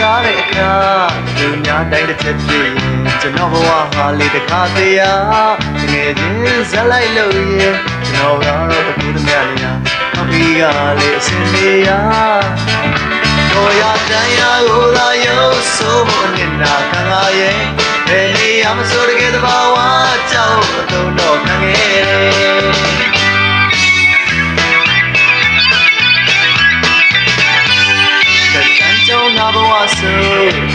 များလူများတိုင်းတစ်ချက်ပြည့်ရင်ကျွန်တော်ဘဝဟာလေတခါတည်းရာငယ်ချင်းဇက်လိုက်လို့ရင်ကျွန်တော်ကတော့တခုတည်းများလေးဟာဟောပြီးကလေအစင်လေးရာတော်ရတန်ရာကိုသာရုပ်ဆိုးဖို့နဲ့နာခံရရဲ့ဘယ်နေရာမဆိုတကယ်တဘာဝကြော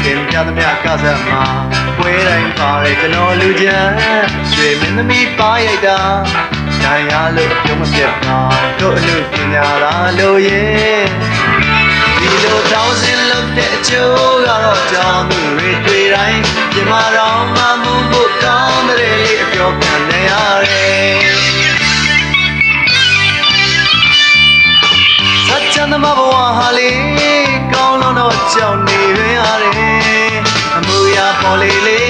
တင်ပြသမျှကစားမှာပွဲတိုင်းပါရဲကျွန်တော်လူချမ်းရွှေမင်းသမီးပါရိုက်တာဒိုင်ရလို့ပြုံးမပြတ်ပါတို့အလူပညာလာလို့ရဲ့ဒီလိုတောင်းစင်လုပ်တဲ့အချိုးကတော့ကြောင်းသူတွေတွေ့တိုင်းဒီမှာတော့မမှုဖို့ကောင်းတဲ့လေးအပြောခံနေရတယ်စัจ jant သမဘဝဟာလေကောင်းလုံးတော့ကြောင်နေရရတယ်အ မှုရာပေါ်လေလေ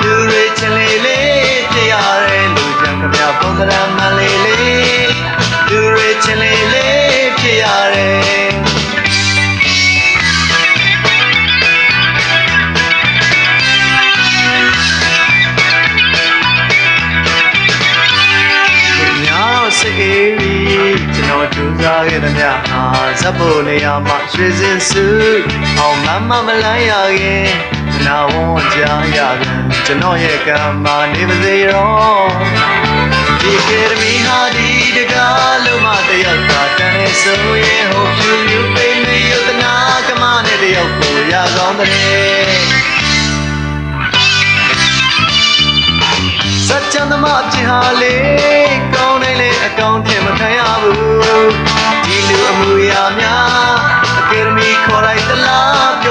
သူတွေချင်လေလေပြရတယ်လူချမ်းကမြပုံသဏ္ဍာန်မှန်လေလေသူတွေချင်လေလေပြရတယ်ညာတော့စိတ်အေးပြီးကျွန်တော်ကြိုးစားခဲ့သမျှဟာဇပ်ဖို့နေရာမှာရွှေစင်စုအောင်မမမလန်းရခင် နာဝန်ကြရခင်ကျွန်တော်ရဲ့ကံမာနေပါစေရောဒီကေရမီဟာဒီတကားလုံးမတယောက်သာတန်နေဆိုရင်ဟိုဖြူဖြူပိမယုတနာကမနဲ့တယောက်ကိုရကောင်းတဲ့စัจ jant သမအဖြစ်ဟာလေကောင်းနိုင်လေအကောင်းတင်မခံရဘူးဒီလူအမှုရာများအကယ်ဒမီခေါ်လိုက်သလားပြ